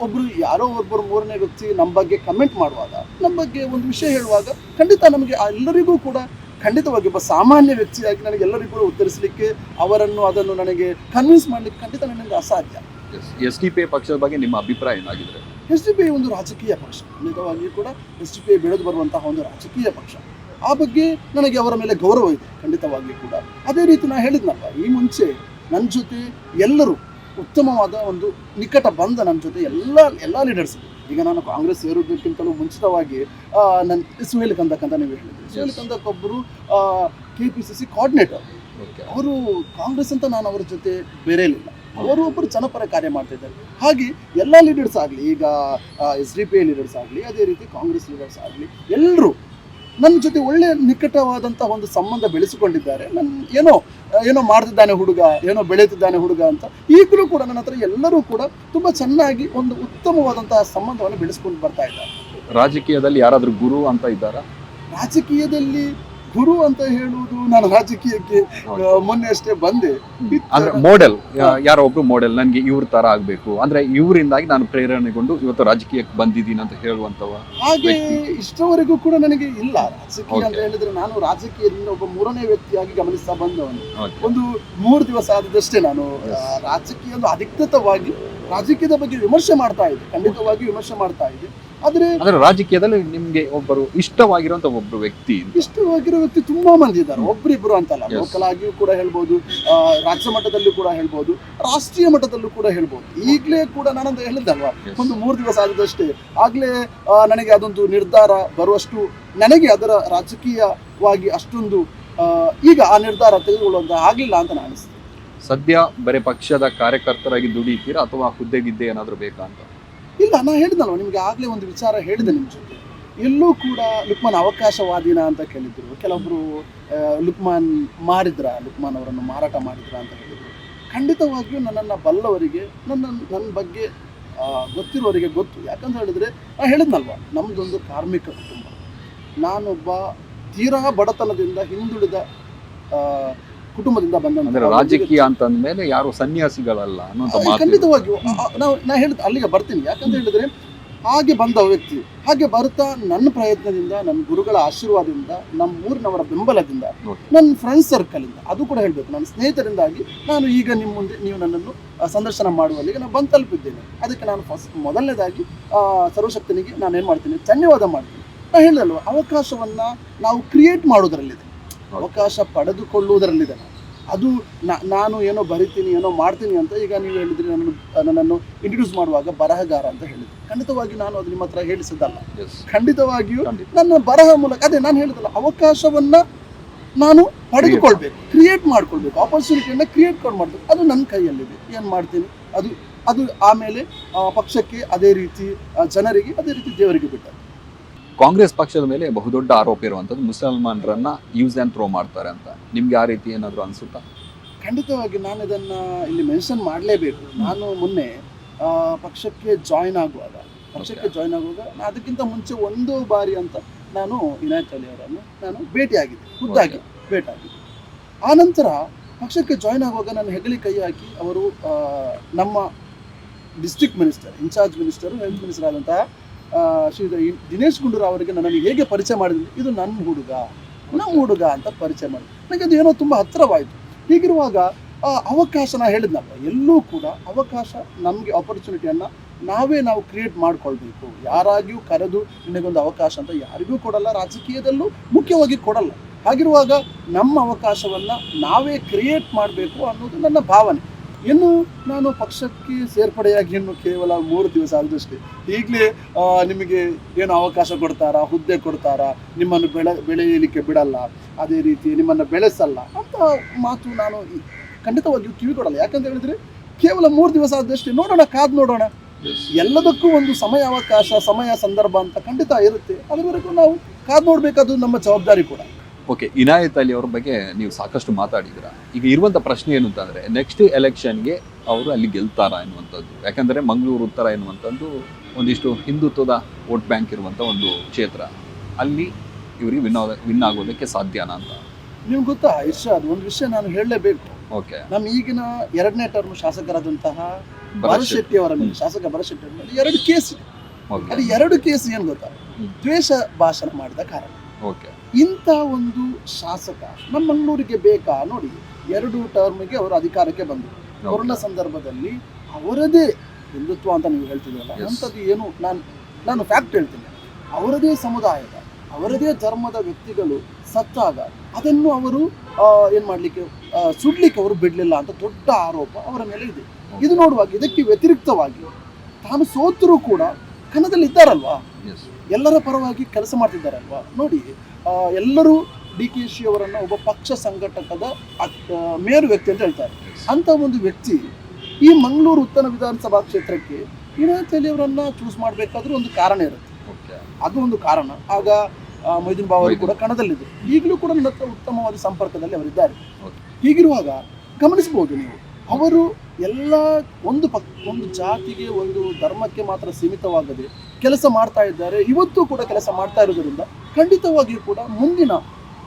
ಒಬ್ರು ಯಾರೋ ಒಬ್ಬರು ಮೂರನೇ ವ್ಯಕ್ತಿ ನಮ್ಮ ಬಗ್ಗೆ ಕಮೆಂಟ್ ಮಾಡುವಾಗ ನಮ್ಮ ಬಗ್ಗೆ ಒಂದು ವಿಷಯ ಹೇಳುವಾಗ ಖಂಡಿತ ನಮಗೆ ಆ ಎಲ್ಲರಿಗೂ ಕೂಡ ಖಂಡಿತವಾಗಿ ಒಬ್ಬ ಸಾಮಾನ್ಯ ವ್ಯಕ್ತಿಯಾಗಿ ನನಗೆ ಎಲ್ಲರಿಗೂ ಉತ್ತರಿಸಲಿಕ್ಕೆ ಅವರನ್ನು ಅದನ್ನು ನನಗೆ ಕನ್ವಿನ್ಸ್ ಮಾಡಲಿಕ್ಕೆ ಖಂಡಿತ ನನಗೆ ಅಸಾಧ್ಯ. ಎಸ್ ಡಿ ಪಿ ಪಕ್ಷದ ಬಗ್ಗೆ ನಿಮ್ಮ ಅಭಿಪ್ರಾಯ ಏನಾಗಿದೆ ಎಸ್ ಡಿ ಪಿ ಒಂದು ರಾಜಕೀಯ ಪಕ್ಷ. ಖಂಡಿತವಾಗಿಯೂ ಕೂಡ ಎಸ್ ಡಿ ಪಿ ಬೆಳೆದು ಬರುವಂತಹ ಒಂದು ರಾಜಕೀಯ ಪಕ್ಷ. ಆ ಬಗ್ಗೆ ನನಗೆ ಅವರ ಮೇಲೆ ಗೌರವ ಇದೆ ಖಂಡಿತವಾಗಿಯೂ ಕೂಡ. ಅದೇ ರೀತಿ ನಾನು ಹೇಳಿದ್ನಲ್ಲ ಈ ಮುಂಚೆ ನನ್ನ ಜೊತೆ ಎಲ್ಲರೂ ಉತ್ತಮವಾದ ಒಂದು ನಿಕಟ ಬಂದ ನನ್ನ ಜೊತೆ ಎಲ್ಲ ಎಲ್ಲ ಲೀಡರ್ಸ್ ಈಗ ನಾನು ಕಾಂಗ್ರೆಸ್ ಸೇರುವುದಕ್ಕಿಂತಲೂ ಮುಂಚಿತವಾಗಿ ನನ್ನ ಸುಹೇಲ್ ಕಂದಕ್ ಅಂತ ನೀವು ಹೇಳಿದ್ರಿ. ಸುಹೇಲ್ ಕಂದಕ್ ಒಬ್ಬರು K P C C coordinator okay ಅವರು ಕಾಂಗ್ರೆಸ್ ಅಂತ ನಾನು ಅವರ ಜೊತೆ ಬೇರೆಯಲಿಲ್ಲ ಅವರು ಒಬ್ಬರು ಜನಪರ ಕಾರ್ಯ ಮಾಡ್ತಿದ್ದಾರೆ ಹಾಗೆ ಎಲ್ಲ ಲೀಡರ್ಸ್ ಆಗಲಿ ಈಗ ಎಸ್ ಡಿ ಪಿ ಲೀಡರ್ಸ್ ಆಗಲಿ ಅದೇ ರೀತಿ ಕಾಂಗ್ರೆಸ್ ಲೀಡರ್ಸ್ ಆಗಲಿ ಎಲ್ಲರೂ ನನ್ನ ಜೊತೆ ಒಳ್ಳೆಯ ನಿಕಟವಾದಂಥ ಒಂದು ಸಂಬಂಧ ಬೆಳೆಸಿಕೊಂಡಿದ್ದಾರೆ. ನನ್ನ ಏನೋ ಏನೋ ಮಾಡ್ತಿದ್ದಾನೆ ಹುಡುಗ ಏನೋ ಬೆಳೆಯುತ್ತಿದ್ದಾನೆ ಹುಡುಗ ಅಂತ. ಈಗಲೂ ಕೂಡ ನನ್ನ ಹತ್ರ ಎಲ್ಲರೂ ಕೂಡ ತುಂಬ ಚೆನ್ನಾಗಿ ಒಂದು ಉತ್ತಮವಾದಂತಹ ಸಂಬಂಧವನ್ನು ಬೆಳೆಸ್ಕೊಂಡು ಬರ್ತಾ ಇದ್ದಾರೆ. ರಾಜಕೀಯದಲ್ಲಿ ಯಾರಾದರೂ ಗುರು ಅಂತ ಇದ್ದಾರಾ? ರಾಜಕೀಯದಲ್ಲಿ ಗುರು ಅಂತ ಹೇಳುವುದು ನಾನು ರಾಜಕೀಯಕ್ಕೆ ಮೊನ್ನೆ ಅಷ್ಟೇ ಬಂದೆ. ಅಂದ್ರೆ ಮಾಡೆಲ್ ಯಾರೋ ಒಬ್ರು ಮಾಡೆಲ್ ನನಗೆ ಇವ್ರ ತರ ಆಗ್ಬೇಕು. ಅಂದ್ರೆ ಇವರಿಂದಾಗಿ ನಾನು ಪ್ರೇರಣೆಗೊಂಡು ಇವತ್ತು ರಾಜಕೀಯಕ್ಕೆ ಬಂದಿದ್ದೀನಿ ಅಂತ ಹೇಳುವಂತವ ಹಾಗೆ. ಇಷ್ಟವರೆಗೂ ಕೂಡ ನನಗೆ ಇಲ್ಲ. ರಾಜಕೀಯ ಅಂತ ಹೇಳಿದ್ರೆ ನಾನು ರಾಜಕೀಯದಿಂದ ಒಬ್ಬ ಮೂರನೇ ವ್ಯಕ್ತಿಯಾಗಿ ಗಮನಿಸ್ತಾ ಬಂದವನು. ಒಂದು ಮೂರು ದಿವಸ ಆದದಷ್ಟೇ ನಾನು. ರಾಜಕೀಯ ಅಧಿಕೃತವಾಗಿ ರಾಜಕೀಯದ ಬಗ್ಗೆ ವಿಮರ್ಶೆ ಮಾಡ್ತಾ ಇದ್ದೆ. ಖಂಡಿತವಾಗಿ ವಿಮರ್ಶೆ ಮಾಡ್ತಾ ಇದ್ದೆ. ಆದ್ರೆ ಅಂದ್ರೆ ರಾಜಕೀಯದಲ್ಲಿ ನಿಮ್ಗೆ ಒಬ್ಬರು ಇಷ್ಟವಾಗಿರುವಂತ ಒಬ್ರು ವ್ಯಕ್ತಿ ಇಷ್ಟವಾಗಿರೋ ವ್ಯಕ್ತಿ ತುಂಬಾ ಮಂದಿ ಇದ್ದಾರೆ. ಒಬ್ರಿಬ್ರು ಅಂತಲ್ಲ. ಲೋಕಲ್ ಆಗಿಯೂ ಕೂಡ ಹೇಳ್ಬೋದು ಆ, ರಾಜ್ಯ ಮಟ್ಟದಲ್ಲೂ ಕೂಡ ಹೇಳ್ಬೋದು ರಾಷ್ಟ್ರೀಯ ಮಟ್ಟದಲ್ಲೂ ಕೂಡ ಹೇಳ್ಬೋದು. ಈಗಲೇ ಕೂಡ ನಾನಂತ ಹೇಳಿದ್ದಲ್ವಾ? ಅಲ್ವಾ ಒಂದು ಮೂರು ದಿವಸ ಆದದಷ್ಟೇ. ಆಗ್ಲೇ ನನಗೆ ಅದೊಂದು ನಿರ್ಧಾರ ಬರುವಷ್ಟು ನನಗೆ ಅದರ ರಾಜಕೀಯವಾಗಿ ಅಷ್ಟೊಂದು ಈಗ ಆ ನಿರ್ಧಾರ ತೆಗೆದುಕೊಳ್ಳುವಂತ ಆಗ್ಲಿಲ್ಲ ಅಂತ ನಾನು ಅನಿಸ್ತೇನೆ. ಸದ್ಯ ಬರೀ ಪಕ್ಷದ ಕಾರ್ಯಕರ್ತರಾಗಿ ದುಡಿತೀರಾ ಅಥವಾ ಹುದ್ದೆಗಿದ್ದೆ ಏನಾದ್ರು ಬೇಕಾ ಅಂತ? ಇಲ್ಲ ನಾನು ಹೇಳಿದ್ನಲ್ವ ನಿಮಗೆ ಆಗ್ಲೇ ಒಂದು ವಿಚಾರ ಹೇಳಿದೆ ನಿಮ್ಮ ಜೊತೆ. ಎಲ್ಲೂ ಕೂಡ ಲುಕ್ಮಾನ್ ಅವಕಾಶವಾದಿನ ಅಂತ ಕೇಳಿದ್ರು. ಕೆಲವೊಬ್ರು ಆ, ಲುಕ್ಮಾನ್ ಮಾರಿದ್ರ ಲುಕ್ಮಾನ್ ಅವರನ್ನು ಮಾರಾಟ ಮಾಡಿದ್ರ ಅಂತ ಹೇಳಿದರು ಖಂಡಿತವಾಗಿಯೂ ನನ್ನನ್ನು ಬಲ್ಲವರಿಗೆ ನನ್ನ ನನ್ನ ಬಗ್ಗೆ ಗೊತ್ತಿರೋರಿಗೆ ಗೊತ್ತು. ಯಾಕಂತ ಹೇಳಿದ್ರೆ ನಾ ಹೇಳಿದ್ನಲ್ವ ನಮ್ದೊಂದು ಕಾರ್ಮಿಕ ಕುಟುಂಬ. ನಾನೊಬ್ಬ ತೀರಾ ಬಡತನದಿಂದ ಹಿಂದುಳಿದ ಕುಟುಂಬದಿಂದ ಬಂದ ಅಂದ್ರೆ ರಾಜಕೀಯ ಅಂತಂದ್ಮೇಲೆ ಯಾರು ಸನ್ಯಾಸಿಗಳಲ್ಲ ಅನ್ನುವಂತ ಮಾತು ಇದೆ. ಖಂಡಿತವಾಗಿಯೂ ಆ- ಆ- ನಾವು ನಾ ಹೇಳಿದ ಅಲ್ಲಿಗೆ ಬರ್ತೀನಿ. ಯಾಕಂತ ಹೇಳಿದ್ರೆ ಹಾಗೆ ಬಂದ ವ್ಯಕ್ತಿ ಹಾಗೆ ಬರ್ತಾ ನನ್ನ ಪ್ರಯತ್ನದಿಂದ ನನ್ನ ಗುರುಗಳ ಆಶೀರ್ವಾದದಿಂದ ನಮ್ಮ ಊರಿನವರ ಬೆಂಬಲದಿಂದ Okay. ನನ್ನ ಫ್ರೆಂಡ್ಸ್ ಸರ್ಕಲಿಂದ ಅದು ಕೂಡ ಹೇಳಬೇಕು. ನನ್ನ ಸ್ನೇಹಿತರಿಂದಾಗಿ ನಾನು ಈಗ ನಿಮ್ಮ ಮುಂದೆ ನೀವು ನನ್ನನ್ನು ಆ, ಸಂದರ್ಶನ ಮಾಡುವಲ್ಲಿಗೆ ನಾನು ಬಂದು ತಲುಪಿದ್ದೇನೆ. ಅದಕ್ಕೆ ನಾನು ಫಸ್ಟ್ ಮೊದಲನೇದಾಗಿ ಆ, ಸರ್ವಶಕ್ತನಿಗೆ ನಾನು ಏನು ಮಾಡ್ತೀನಿ? ಧನ್ಯವಾದ ಮಾಡ್ತೀನಿ. ನಾನು ಹೇಳಿದಲ್ವ ಅವಕಾಶವನ್ನು ನಾವು ಕ್ರಿಯೇಟ್ ಮಾಡೋದರಲ್ಲಿದೆ ಅವಕಾಶ ಪಡೆದುಕೊಳ್ಳುವುದರಲ್ಲಿದೆ. ಅದು ನಾ- ನಾನು ಏನೋ ಬರಿತೀನಿ ಏನೋ ಮಾಡ್ತೀನಿ ಅಂತ ಈಗ ನೀವು ಹೇಳಿದ್ರಿ ನನ್ನನ್ನು ನನ್ನನ್ನು ಇಂಟ್ರೊಡ್ಯೂಸ್ ಮಾಡುವಾಗ ಬರಹಗಾರ ಅಂತ ಹೇಳಿದ್ರಿ. ಖಂಡಿತವಾಗಿ ನಾನು ಅದು ನಿಮ್ಮ ಹತ್ರ ಹೇಳಿಸಿದ್ದಲ್ಲ. ಖಂಡಿತವಾಗಿಯೂ ಖಂಡಿತ. ನನ್ನ ಬರಹ ಮೂಲಕ ಅದೇ ನಾನು ಹೇಳಿದಲ್ಲ ಅವಕಾಶವನ್ನ ನಾನು ಪಡೆದುಕೊಳ್ಬೇಕು ಕ್ರಿಯೇಟ್ ಮಾಡ್ಕೊಳ್ಬೇಕು ಆಪರ್ಚುನಿಟಿಯನ್ನ ಕ್ರಿಯೇಟ್ ಮಾಡ್ಬೇಕು. ಅದು ನನ್ನ ಕೈಯಲ್ಲಿದೆ. ಏನು ಮಾಡ್ತೀನಿ? ಅದು ಅದು ಆಮೇಲೆ ಪಕ್ಷಕ್ಕೆ ಅದೇ ರೀತಿ ಜನರಿಗೆ ಅದೇ ರೀತಿ ದೇವರಿಗೆ ಬಿಟ್ಟದ್ದು. ಕಾಂಗ್ರೆಸ್ ಪಕ್ಷದ ಮೇಲೆ ಬಹುದೊಡ್ಡ ಆರೋಪ ಇರುವಂಥದ್ದು ಮುಸಲ್ಮಾನರನ್ನ ಯೂಸ್ ಆ್ಯಂಡ್ ಥ್ರೋ ಮಾಡ್ತಾರೆ ಅಂತ. ನಿಮ್ಗೆ ಆ ರೀತಿ ಏನಾದರೂ ಅನಿಸುತ್ತಾ? ಖಂಡಿತವಾಗಿ ನಾನು ಇದನ್ನು ಇಲ್ಲಿ ಮೆನ್ಷನ್ ಮಾಡಲೇಬೇಕು. ನಾನು ಮೊನ್ನೆ ಪಕ್ಷಕ್ಕೆ ಜಾಯ್ನ್ ಆಗುವಾಗ ಪಕ್ಷಕ್ಕೆ ಜಾಯ್ನ್ ಆಗುವಾಗ ಅದಕ್ಕಿಂತ ಮುಂಚೆ ಒಂದು ಬಾರಿ ಅಂತ ನಾನು ವಿನಾಯಕ್ ಅಲಿ ಅವರನ್ನು ನಾನು ಭೇಟಿಯಾಗಿದ್ದೆ. ಖುದ್ದಾಗಿ ಭೇಟಿಯಾಗಿದ್ದೆ ಆ ನಂತರ ಪಕ್ಷಕ್ಕೆ ಜಾಯ್ನ್ ಆಗುವಾಗ ನಾನು ಹೆಗಲಿ ಕೈ ಹಾಕಿ ಅವರು ನಮ್ಮ district minister incharge minister health minister ಆದಂತಹ ಶ್ರೀ ದಿನೇಶ್ ಗುಂಡೂರಾವ್ ಅವರಿಗೆ ನನಗೆ ಹೇಗೆ ಪರಿಚಯ ಮಾಡಿದ್ರು? ಇದು ನನ್ನ ಹುಡುಗ. ನಮ್ಮ ಹುಡುಗ ಅಂತ ಪರಿಚಯ ಮಾಡಿದ್ರು. ನನಗೆ ಅದು ಏನೋ ತುಂಬ ಹತ್ತಿರವಾಯಿತು. ಹೀಗಿರುವಾಗ, ಆ, ಅವಕಾಶ ನಾ ಹೇಳಿದ್ನಲ್ಲ, ಎಲ್ಲೂ ಕೂಡ ಅವಕಾಶ ನಮಗೆ ಆಪರ್ಚುನಿಟಿಯನ್ನು ನಾವೇ ನಾವು ಕ್ರಿಯೇಟ್ ಮಾಡ್ಕೊಳ್ಬೇಕು. ಯಾರಾಗಿಯೂ ಕರೆದು ನಿನಗೊಂದು ಅವಕಾಶ ಅಂತ ಯಾರಿಗೂ ಕೊಡಲ್ಲ, ರಾಜಕೀಯದಲ್ಲೂ ಮುಖ್ಯವಾಗಿ ಕೊಡಲ್ಲ. ಹಾಗಿರುವಾಗ ನಮ್ಮ ಅವಕಾಶವನ್ನು ನಾವೇ ಕ್ರಿಯೇಟ್ ಮಾಡಬೇಕು ಅನ್ನೋದು ನನ್ನ ಭಾವನೆ. ಇನ್ನು ನಾನು ಪಕ್ಷಕ್ಕೆ ಸೇರ್ಪಡೆಯಾಗಿ ಇನ್ನು ಕೇವಲ ಮೂರು ದಿವಸ ಆದಷ್ಟೇ. ಈಗಲೇ ನಿಮಗೆ ಏನು ಅವಕಾಶ ಕೊಡ್ತಾರಾ ಹುದ್ದೆ ಕೊಡ್ತಾರಾ ನಿಮ್ಮನ್ನು ಬೆಳೆ ಬೆಳೆಯಲಿಕ್ಕೆ ಬಿಡಲ್ಲ ಅದೇ ರೀತಿ ನಿಮ್ಮನ್ನು ಬೆಳೆಸಲ್ಲ ಅಂತ ಮಾತು ನಾನು ಖಂಡಿತವಾಗಿಯೂ ಕಿವಿ ಕೊಡಲ್ಲ. ಯಾಕಂತ ಹೇಳಿದ್ರೆ ಕೇವಲ ಮೂರು ದಿವಸ ಆದಷ್ಟೇ. ನೋಡೋಣ ಕಾದ್ ನೋಡೋಣ. ಎಲ್ಲದಕ್ಕೂ ಒಂದು ಸಮಯ ಅವಕಾಶ ಸಮಯ ಸಂದರ್ಭ ಅಂತ ಖಂಡಿತ ಇರುತ್ತೆ. ಅದುವರೆಗೂ ನಾವು ಕಾದ್ ನೋಡ್ಬೇಕಾದ್ದು ನಮ್ಮ ಜವಾಬ್ದಾರಿ ಕೂಡ. ಓಕೆ ಇನಾಯತ್ ಅಲಿ ಅವ್ರ ಬಗ್ಗೆ ನೀವು ಸಾಕಷ್ಟು ಮಾತಾಡಿದ್ದೀರಾ? ಈಗ ಇರುವಂಥ ಪ್ರಶ್ನೆ ಏನು ಅಂತಂದರೆ ನೆಕ್ಸ್ಟ್ ಎಲೆಕ್ಷನ್ಗೆ ಅವರು ಅಲ್ಲಿ ಗೆಲ್ತಾರಾ ಎನ್ನುವಂಥದ್ದು. ಯಾಕಂದ್ರೆ ಮಂಗಳೂರು ಉತ್ತರ ಎನ್ನುವಂಥದ್ದು ಒಂದಿಷ್ಟು ಹಿಂದುತ್ವದ ವೋಟ್ ಬ್ಯಾಂಕ್ ಇರುವಂಥ ಒಂದು ಕ್ಷೇತ್ರ. ಅಲ್ಲಿ ಇವರಿಗೆ ವಿನ್ ವಿನ್ ಆಗೋದಕ್ಕೆ ಸಾಧ್ಯನಾ ಅಂತ? ನಿಮ್ಗೆ ಗೊತ್ತಾ ಇರ್ಷಾದ್ ಒಂದು ವಿಷಯ ನಾನು ಹೇಳಲೇಬೇಕು. ಓಕೆ ನಮ್ಮ ಈಗಿನ ಎರಡನೇ ಟರ್ಮ್ ಶಾಸಕರಾದಂತಹ ಭರತ್ ಶೆಟ್ಟಿ. ಅವರ ಮೇಲೆ ಶಾಸಕ ಭರತ್ ಶೆಟ್ಟಿ ಅವರ ಮೇಲೆ ಎರಡು ಕೇಸ್ ಇದೆ. ಅದು ಎರಡು ಕೇಸ್ ಏನು ಗೊತ್ತಾ? ದ್ವೇಷ ಭಾಷಣ ಮಾಡಿದ ಕಾರಣ. ಓಕೆ ಇಂಥ ಒಂದು ಶಾಸಕ ನಮ್ಮ ಮಂಗಳೂರಿಗೆ ಬೇಕಾ ನೋಡಿ ಎರಡು ಟರ್ಮ್ಗೆ ಅವರು ಅಧಿಕಾರಕ್ಕೆ ಬಂದರು. ಕೊರೋನಾ ಸಂದರ್ಭದಲ್ಲಿ ಅವರದೇ ಹಿಂದುತ್ವ ಅಂತ ನೀವು ಹೇಳ್ತಿದ್ದೀರಲ್ಲ. ಅಂಥದ್ದು ಏನು? ನಾನು ನಾನು ಫ್ಯಾಕ್ಟ್ ಹೇಳ್ತೀನಿ. ಅವರದೇ ಸಮುದಾಯದ ಅವರದೇ ಧರ್ಮದ ವ್ಯಕ್ತಿಗಳು ಸತ್ತಾಗ ಅದನ್ನು ಅವರು ಏನು ಮಾಡಲಿಕ್ಕೆ ಸುಡ್ಲಿಕ್ಕೆ ಅವರು ಬಿಡಲಿಲ್ಲ ಅಂತ ದೊಡ್ಡ ಆರೋಪ ಅವರ ಮೇಲೆ ಇದೆ. ಇದು ನೋಡುವಾಗ ಇದಕ್ಕೆ ವ್ಯತಿರಿಕ್ತವಾಗಿ ತಾನು ಸೋತರೂ ಕೂಡ ಕನ್ನಡದಲ್ಲಿ ಇದ್ದಾರಲ್ವಾ ಎಲ್ಲರ ಪರವಾಗಿ ಕೆಲಸ ಮಾಡ್ತಿದ್ದಾರಲ್ವಾ? ನೋಡಿ ಎಲ್ಲರೂ ಡಿ ಕೆ ಶಿ ಅವರನ್ನು ಒಬ್ಬ ಪಕ್ಷ ಸಂಘಟಕದ ಮೇರು ವ್ಯಕ್ತಿ ಅಂತ ಹೇಳ್ತಾರೆ. ಅಂತ ಒಂದು ವ್ಯಕ್ತಿ ಈ ಮಂಗಳೂರು ಉತ್ತರ ವಿಧಾನಸಭಾ ಕ್ಷೇತ್ರಕ್ಕೆ ವಿನಾಯತ್ ಅಲಿ ಅವರನ್ನ ಚೂಸ್ ಮಾಡಬೇಕಾದ್ರೂ ಒಂದು ಕಾರಣ ಇರುತ್ತೆ. ಅದು ಒಂದು ಕಾರಣ. ಆಗ ಮೊಯ್ದೀನ್ ಅವರು ಕೂಡ ಕಣದಲ್ಲಿದೆ. ಈಗಲೂ ಕೂಡ ನನ್ನ ಹತ್ರ ಉತ್ತಮವಾದ ಸಂಪರ್ಕದಲ್ಲಿ ಅವರಿದ್ದಾರೆ. ಹೀಗಿರುವಾಗ ಗಮನಿಸಬಹುದು ನೀವು ಅವರು ಎಲ್ಲ ಒಂದು ಪಕ್ ಒಂದು ಜಾತಿಗೆ ಒಂದು ಧರ್ಮಕ್ಕೆ ಮಾತ್ರ ಸೀಮಿತವಾಗದೆ ಕೆಲಸ ಮಾಡ್ತಾ ಇದ್ದಾರೆ. ಇವತ್ತು ಕೂಡ ಕೆಲಸ ಮಾಡ್ತಾ ಇರೋದ್ರಿಂದ ಖಂಡಿತವಾಗಿಯೂ ಕೂಡ ಮುಂದಿನ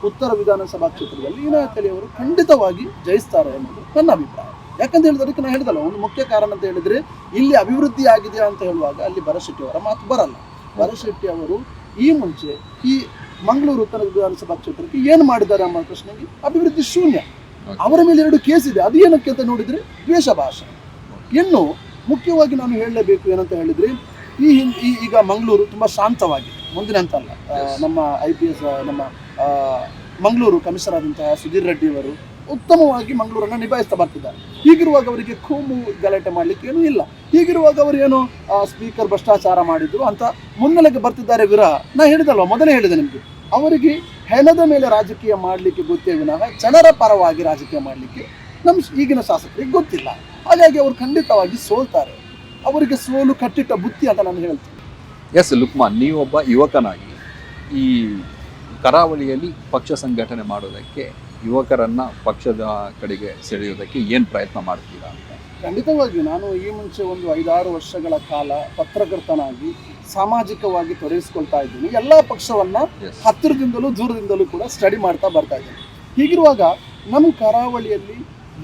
ಉತ್ತರ ವಿಧಾನಸಭಾ ಕ್ಷೇತ್ರದಲ್ಲಿ ಇನಾಯತ್ ಅವರು ಖಂಡಿತವಾಗಿ ಜಯಿಸ್ತಾರೆ ಅನ್ನೋದು ನನ್ನ ಅಭಿಪ್ರಾಯ. ಯಾಕಂತ ಹೇಳಿದ್ರೆ ನಾನು ಹೇಳಿದಲ್ಲ, ಒಂದು ಮುಖ್ಯ ಕಾರಣ ಅಂತ ಹೇಳಿದ್ರೆ ಇಲ್ಲಿ ಅಭಿವೃದ್ಧಿ ಆಗಿದೆ ಅಂತ ಹೇಳುವಾಗ ಅಲ್ಲಿ ಭರಶೆಟ್ಟಿ ಅವರ ಮಾತು ಬರಲ್ಲ. ಭರಶೆಟ್ಟಿ ಅವರು ಈ ಮುಂಚೆ ಈ ಮಂಗಳೂರು ಉತ್ತರ ವಿಧಾನಸಭಾ ಕ್ಷೇತ್ರಕ್ಕೆ ಏನು ಮಾಡಿದ್ದಾರೆ ಅಮ್ಮ ಪ್ರಶ್ನೆಗೆ ಅಭಿವೃದ್ಧಿ ಶೂನ್ಯ. ಅವರ ಮೇಲೆ ಎರಡು ಕೇಸ್ ಇದೆ. ಅದು ಏನಕ್ಕೆ ಅಂತ ನೋಡಿದ್ರೆ ದ್ವೇಷ ಭಾಷೆ ಇನ್ನು ಮುಖ್ಯವಾಗಿ ನಾನು ಹೇಳಲೇಬೇಕು ಏನಂತ ಹೇಳಿದ್ರೆ ಈ ಹಿಂ- ಈ ಈಗ ಮಂಗಳೂರು ತುಂಬ ಶಾಂತವಾಗಿದೆ. ಮುಂದಿನ ಅಂತ ಅಲ್ಲ. ನಮ್ಮ ಐ ಪಿ ಎಸ್ ನಮ್ಮ ಮಂಗಳೂರು ಕಮಿಷನರ್ ಆದಂತಹ ಸುಧೀರ್ ರೆಡ್ಡಿ ಅವರು ಉತ್ತಮವಾಗಿ ಮಂಗಳೂರನ್ನು ನಿಭಾಯಿಸ್ತಾ ಬರ್ತಿದ್ದಾರೆ. ಹೀಗಿರುವಾಗ ಅವರಿಗೆ ಕೋಮು ಗಲಾಟೆ ಮಾಡಲಿಕ್ಕೆ ಏನೂ ಇಲ್ಲ. ಹೀಗಿರುವಾಗ ಅವರು ಏನು ಸ್ಪೀಕರ್ ಭ್ರಷ್ಟಾಚಾರ ಮಾಡಿದ್ರು ಅಂತ ಮುನ್ನೆಲೆಗೆ ಬರ್ತಿದ್ದಾರೆ ವಿರ ನಾ ಹೇಳಿದಲ್ವ ಮೊದಲೇ ಹೇಳಿದೆ ನಿಮಗೆ. ಅವರಿಗೆ ಹೆಣದ ಮೇಲೆ ರಾಜಕೀಯ ಮಾಡಲಿಕ್ಕೆ ಗೊತ್ತೇ ವಿನಃ ಜನರ ಪರವಾಗಿ ರಾಜಕೀಯ ಮಾಡಲಿಕ್ಕೆ ನಮ್ಮ ಈಗಿನ ಶಾಸಕರಿಗೆ ಗೊತ್ತಿಲ್ಲ. ಹಾಗಾಗಿ ಅವರು ಖಂಡಿತವಾಗಿ ಸೋಲ್ತಾರೆ. ಅವರಿಗೆ ಸೋಲು ಕಟ್ಟಿಟ್ಟ ಬುತ್ತಿ ಅಂತ ನಾನು ಹೇಳ್ತೀನಿ. ಎಸ್ ಲುಕ್ಮಾನ್ ನೀವೊಬ್ಬ ಯುವಕನಾಗಿ ಈ ಕರಾವಳಿಯಲ್ಲಿ ಪಕ್ಷ ಸಂಘಟನೆ ಮಾಡೋದಕ್ಕೆ ಯುವಕರನ್ನ ಪಕ್ಷದ ಕಡೆಗೆ ಸೆಳೆಯೋದಕ್ಕೆ ಏನು ಪ್ರಯತ್ನ ಮಾಡ್ತೀರಾ ಅಂತ? ಖಂಡಿತವಾಗಿ ನಾನು ಈ ಮುಂಚೆ ಒಂದು ಐದಾರು ವರ್ಷಗಳ ಕಾಲ ಪತ್ರಕರ್ತನಾಗಿ ಸಾಮಾಜಿಕವಾಗಿ ತೊಡಗಿಸ್ಕೊಳ್ತಾ ಇದ್ದೀನಿ. ಎಲ್ಲ ಪಕ್ಷವನ್ನ ಹತ್ತಿರದಿಂದಲೂ ದೂರದಿಂದಲೂ ಕೂಡ ಸ್ಟಡಿ ಮಾಡ್ತಾ ಬರ್ತಾ ಇದ್ದೀನಿ. ಹೀಗಿರುವಾಗ ನಮ್ಮ ಕರಾವಳಿಯಲ್ಲಿ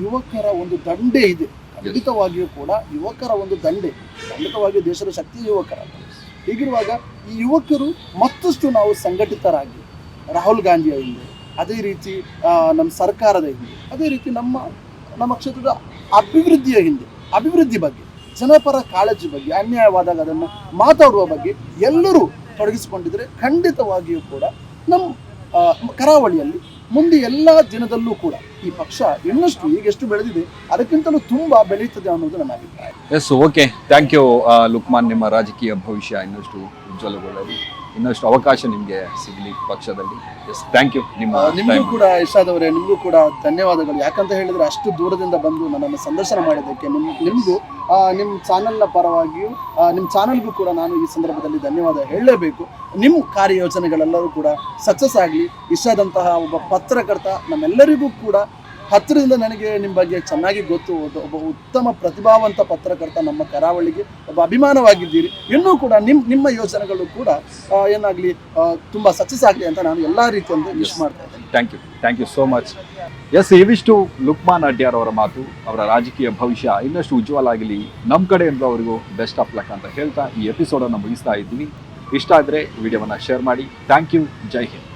ಯುವಕರ ಒಂದು ದಂಡೆ ಇದೆ. ಖಂಡಿತವಾಗಿಯೂ ಕೂಡ ಯುವಕರ ಒಂದು ದಂಡೆ, ಖಂಡಿತವಾಗಿಯೂ ದೇಶದ ಶಕ್ತಿ ಯುವಕರ. ಹೀಗಿರುವಾಗ ಈ ಯುವಕರು ಮತ್ತಷ್ಟು ನಾವು ಸಂಘಟಿತರಾಗಿ, ರಾಹುಲ್ ಗಾಂಧಿಯ ಹಿಂದೆ, ಅದೇ ರೀತಿ ನಮ್ಮ ಸರ್ಕಾರದ ಹಿಂದೆ, ಅದೇ ರೀತಿ ನಮ್ಮ ನಮ್ಮ ಕ್ಷೇತ್ರದ ಅಭಿವೃದ್ಧಿಯ ಹಿಂದೆ, ಅಭಿವೃದ್ಧಿ ಬಗ್ಗೆ, ಜನಪರ ಕಾಳಜಿ ಬಗ್ಗೆ, ಅನ್ಯಾಯವಾದಾಗ ಅದನ್ನು ಮಾತಾಡುವ ಬಗ್ಗೆ ಎಲ್ಲರೂ ತೊಡಗಿಸಿಕೊಂಡಿದ್ರೆ ಖಂಡಿತವಾಗಿಯೂ ಕೂಡ ನಮ್ಮ ಕರಾವಳಿಯಲ್ಲಿ ಮುಂದೆ ಎಲ್ಲ ದಿನದಲ್ಲೂ ಕೂಡ ಈ ಪಕ್ಷ ಇನ್ನಷ್ಟು ಈಗ ಎಷ್ಟು ಬೆಳೆದಿದೆ ಅದಕ್ಕಿಂತಲೂ ತುಂಬಾ ಬೆಳೆಯುತ್ತದೆ ಅನ್ನೋದು ನನ್ನ ಅಭಿಪ್ರಾಯ. Yes okay thank you Lukman ನಿಮ್ಮ ರಾಜಕೀಯ ಭವಿಷ್ಯ ಇನ್ನಷ್ಟು ಉಜ್ವಲಗೊಳ್ಳಲಿ. ಇನ್ನಷ್ಟು ಅವಕಾಶ ನಿಮಗೆ ಸಿಗಲಿ ಪಕ್ಷದಲ್ಲಿ. ಎಸ್ ಥ್ಯಾಂಕ್ ಯು ನಿಮ್ಮ ನಿಮಗೂ. ಕೂಡ ಇಷ್ಟಾದವರೇ ನಿಮಗೂ ಕೂಡ ಧನ್ಯವಾದಗಳು. ಯಾಕಂತ ಹೇಳಿದ್ರೆ ಅಷ್ಟು ದೂರದಿಂದ ಬಂದು ನನ್ನನ್ನು ಸಂದರ್ಶನ ಮಾಡಿದ್ದಕ್ಕೆ ನಿಮ್ ನಿಮಗೂ ನಿಮ್ಮ ಚಾನೆಲ್ನ ಪರವಾಗಿಯೂ ನಿಮ್ಮ ಚಾನೆಲ್ಗೂ ಕೂಡ ನಾನು ಈ ಸಂದರ್ಭದಲ್ಲಿ ಧನ್ಯವಾದ ಹೇಳಲೇಬೇಕು. ನಿಮ್ಮ ಕಾರ್ಯಯೋಜನೆಗಳೆಲ್ಲರೂ ಕೂಡ ಸಕ್ಸಸ್ ಆಗಲಿ. ಇಷ್ಟಾದಂತಹ ಒಬ್ಬ ಪತ್ರಕರ್ತ ನಮ್ಮೆಲ್ಲರಿಗೂ ಕೂಡ ಹತ್ತಿರದಿಂದ ನನಗೆ ನಿಮ್ಮ ಬಗ್ಗೆ ಚೆನ್ನಾಗಿ ಗೊತ್ತು. ಒಬ್ಬ ಉತ್ತಮ ಪ್ರತಿಭಾವಂತ ಪತ್ರಕರ್ತ ನಮ್ಮ ಕರಾವಳಿಗೆ ಒಬ್ಬ ಅಭಿಮಾನವಾಗಿದ್ದೀರಿ. ಇನ್ನೂ ಕೂಡ ನಿಮ್ಮ ನಿಮ್ಮ ಯೋಜನೆಗಳು ಕೂಡ ಏನಾಗಲಿ ತುಂಬ ಸಕ್ಸಸ್ ಆಗಲಿ ಅಂತ ನಾನು ಎಲ್ಲ ರೀತಿಯಿಂದ ವಿಶ್ ಮಾಡ್ತಾ ಇದ್ದೀನಿ. Thank you thank you so much yes ಇವಿಷ್ಟು ಲುಕ್ಮಾನ್ ಅಡ್ಯಾರ್ ಅವರ ಮಾತು ಅವರ ರಾಜಕೀಯ ಭವಿಷ್ಯ ಇನ್ನಷ್ಟು ಉಜ್ವಲ ಆಗಲಿ. ನಮ್ಮ ಕಡೆಯಿಂದ ಅವರಿಗೂ ಬೆಸ್ಟ್ ಆಫ್ ಲಕ್ ಅಂತ ಹೇಳ್ತಾ ಈ ಎಪಿಸೋಡನ್ನು ಮುಗಿಸ್ತಾ ಇದ್ದೀನಿ. ಇಷ್ಟ ಆದರೆ ವಿಡಿಯೋವನ್ನು ಶೇರ್ ಮಾಡಿ. Thank you Jai Hind